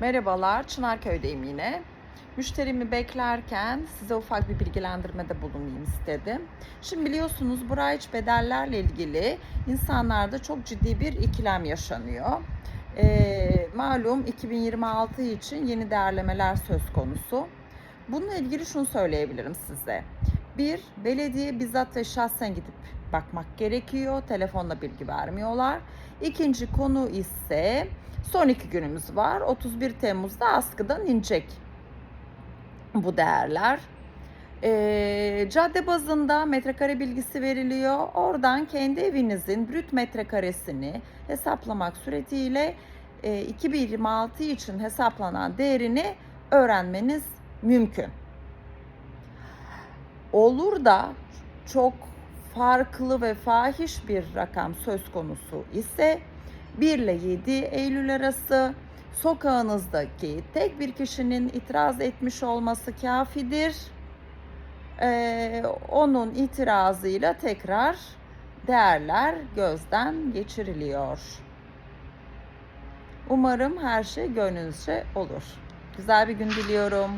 Merhabalar, Çınarköy'deyim yine. Müşterimi beklerken size ufak bir bilgilendirmede bulunayım istedim. Şimdi biliyorsunuz bu raiç bedellerle ilgili insanlarda çok ciddi bir ikilem yaşanıyor. Ee, malum 2026 için yeni değerlemeler söz konusu. Bununla ilgili şunu söyleyebilirim size. Bir, belediye bizzat ve şahsen gidip bakmak gerekiyor. Telefonla bilgi vermiyorlar. İkinci konu ise son iki günümüz var. 31 Temmuz'da askıdan inecek bu değerler. Ee, cadde bazında metrekare bilgisi veriliyor. Oradan kendi evinizin brüt metrekaresini hesaplamak suretiyle e, 2026 için hesaplanan değerini öğrenmeniz mümkün. Olur da çok farklı ve fahiş bir rakam söz konusu ise 1 ile 7 Eylül arası sokağınızdaki tek bir kişinin itiraz etmiş olması kafidir. Ee, onun itirazıyla tekrar değerler gözden geçiriliyor. Umarım her şey gönlünüzce olur. Güzel bir gün diliyorum.